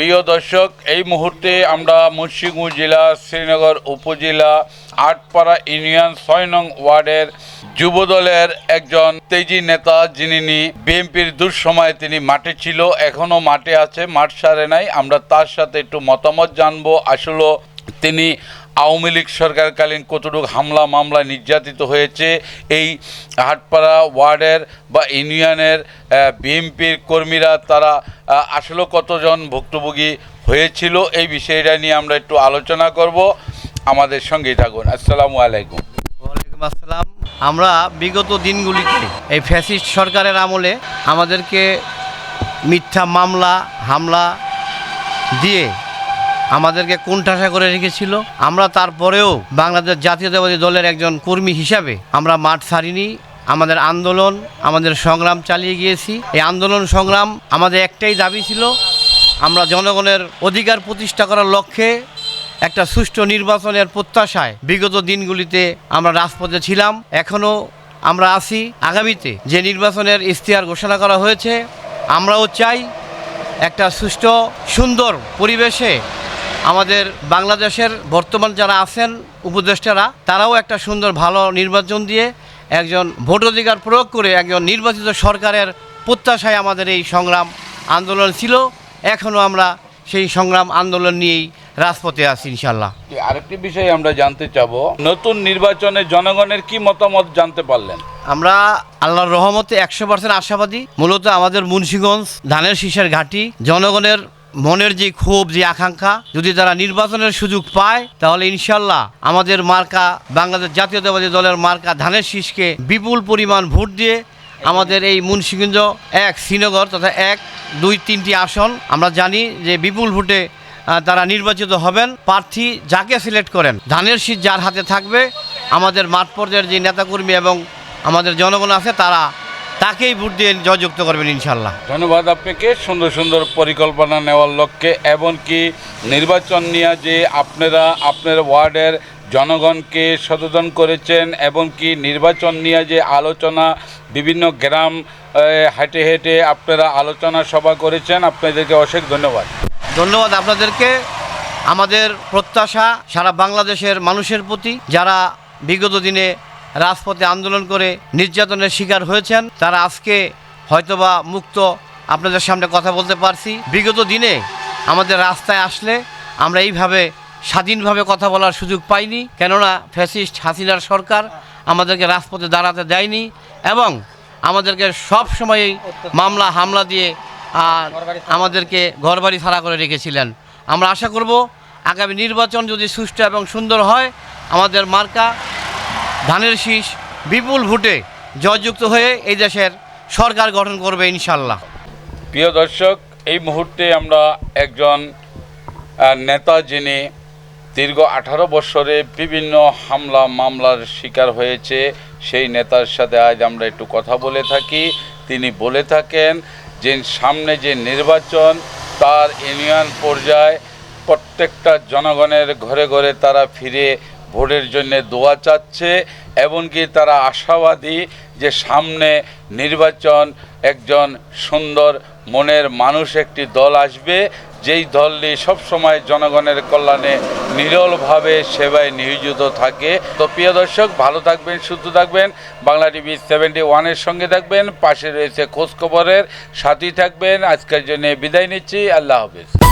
প্রিয় দর্শক, এই মুহূর্তে আমরা মুন্সিগঞ্জ জেলা, শ্রীনগর উপজেলা, আটপাড়া ইউনিয়ন ছয় নং ওয়ার্ডের যুবদলের একজন তেজি নেতা যিনি বিএনপির দুঃসময়ে তিনি মাঠে ছিল এখনও মাঠে আছে, মাঠ সারে নাই। আমরা তার সাথে একটু মতামত জানব। আসলে তিনি আওয়ামী লীগ সরকারকালীন কতটুকু হামলা, মামলা নির্যাতিত হয়েছে, এই হাটপাড়া ওয়ার্ডের বা ইউনিয়নের বিএনপির কর্মীরা তারা আসলে কতজন ভুক্তভোগী হয়েছিল এই বিষয়টা নিয়ে আমরা একটু আলোচনা করব। আমাদের সঙ্গেই থাকুন। আসসালামু আলাইকুম। ওয়ালাইকুম আসসালাম। আমরা বিগত দিনগুলিতে এই ফ্যাসিস্ট সরকারের আমলে আমাদেরকে মিথ্যা মামলা, হামলা দিয়ে আমাদেরকে কোণঠাসা করে রেখেছিল। আমরা তারপরেও বাংলাদেশ জাতীয়তাবাদী দলের একজন কর্মী হিসাবে আমরা মাঠ ছাড়িনি। আমাদের আন্দোলন, আমাদের সংগ্রাম চালিয়ে গিয়েছি। এই আন্দোলন, সংগ্রাম আমাদের একটাই দাবি ছিল, আমরা জনগণের অধিকার প্রতিষ্ঠা করার লক্ষ্যে একটা সুষ্ঠু নির্বাচনের প্রত্যাশায় বিগত দিনগুলিতে আমরা রাজপথে ছিলাম। এখনও আমরা আছি। আগামীতে যে নির্বাচনের ইশতেহার ঘোষণা করা হয়েছে, আমরাও চাই একটা সুষ্ঠু, সুন্দর পরিবেশে আমাদের বাংলাদেশের বর্তমান যারা আছেন উপদেষ্টারা তারাও একটা সুন্দর ভালো নির্বাচন দিয়ে একজন ভোটাধিকার প্রয়োগ করে একজন নির্বাচিত সরকারের প্রত্যাশায় আমাদের এই সংগ্রাম আন্দোলন ছিল। এখনও আমরা সেই সংগ্রাম আন্দোলন নিয়েই রাজপথে আছি ইনশাল্লাহ আরেকটি বিষয় আমরা জানতে চাবো নতুন নির্বাচনে জনগণের কি মতামত জানতে পারলেন? আমরা আল্লাহর রহমতে একশো পার্সেন্ট আশাবাদী। মূলত আমাদের মুন্সীগঞ্জ ধানের শীষের ঘাঁটি জনগণের মনের যে ক্ষোভ, যে আকাঙ্ক্ষা, যদি তারা নির্বাচনের সুযোগ পায়, তাহলে ইনশাল্লাহ আমাদের মার্কা, বাংলাদেশ জাতীয়তাবাদী দলের মার্কা ধানের শীষকে বিপুল পরিমাণ ভোট দিয়ে আমাদের এই মুন্সীগঞ্জ এক, শ্রীনগর তথা এক, দুই, তিনটি আসন আমরা জানি যে বিপুল ভোটে তারা নির্বাচিত হবেন। প্রার্থী যাকে সিলেক্ট করেন, ধানের শীত যার হাতে থাকবে, আমাদের মাঠ পর্যায়ের যে নেতাকর্মী এবং আমাদের জনগণ আছে, তারা তাকেই ভোট দিয়ে জয়যুক্ত করবেন ইনশাল্লাহ ধন্যবাদ আপনাকে। সুন্দর সুন্দর পরিকল্পনা নেওয়ার লক্ষ্যে এমনকি নির্বাচন নিয়ে যে আপনারা আপনার ওয়ার্ডের জনগণকে সচেতন করেছেন এবং কি নির্বাচন নিয়ে যে আলোচনা বিভিন্ন গ্রাম হেঁটে হেঁটে আপনারা আলোচনা সভা করেছেন আপনাদেরকে অশেষ ধন্যবাদ। ধন্যবাদ আপনাদেরকে। আমাদের প্রত্যাশা সারা বাংলাদেশের মানুষের প্রতি যারা বিগত দিনে রাজপথে আন্দোলন করে নির্যাতনের শিকার হয়েছেন। তারা আজকে হয়তোবা মুক্ত। আপনাদের সামনে কথা বলতে পারছি। বিগত দিনে আমাদের রাস্তায় আসলে আমরা এইভাবে স্বাধীনভাবে কথা বলার সুযোগ পাইনি। কেননা ফ্যাসিস্ট হাসিনার সরকার আমাদেরকে রাজপথে দাঁড়াতে দেয়নি এবং আমাদেরকে সব সময়ই মামলা, হামলা দিয়ে আমাদেরকে ঘরবাড়ি ছাড়া করে রেখেছিলেন। আমরা আশা করব আগামী নির্বাচন যদি সুষ্ঠু এবং সুন্দর হয়, আমাদের মার্কা ধানের শীষ বিপুল ভোটে জয়যুক্ত হয়ে এই দেশের সরকার গঠন করবে ইনশাল্লাহ প্রিয় দর্শক, এই মুহূর্তে আমরা একজন নেতা যিনি দীর্ঘ আঠারো বছরে বিভিন্ন হামলা, মামলার শিকার হয়েছে, সেই নেতার সাথে আজ আমরা একটু কথা বলে থাকি। তিনি বলে থাকেন যে, সামনে যে নির্বাচন, তার ইউনিয়ন পর্যায়ে প্রত্যেকটা জনগণের ঘরে ঘরে তারা ফিরে ভোটের জন্য দোয়া চাচ্ছে, এমনকি তারা আশাবাদী যে সামনে নির্বাচন একজন সুন্দর মনের মানুষ একটি দল আসবে। যেই দলটি সবসময় জনগণের কল্যাণে নিরলভাবে সেবায় নিয়োজিত থাকে। তো প্রিয় দর্শক, ভালো থাকবেন, সুস্থ থাকবেন। বাংলা টিভি সেভেন্টি ওয়ানের সঙ্গে থাকবেন। পাশে রয়েছে খোঁজখবরের সাথী থাকবেন। আজকের জন্য বিদায় নিচ্ছি। আল্লাহ হাফিজ।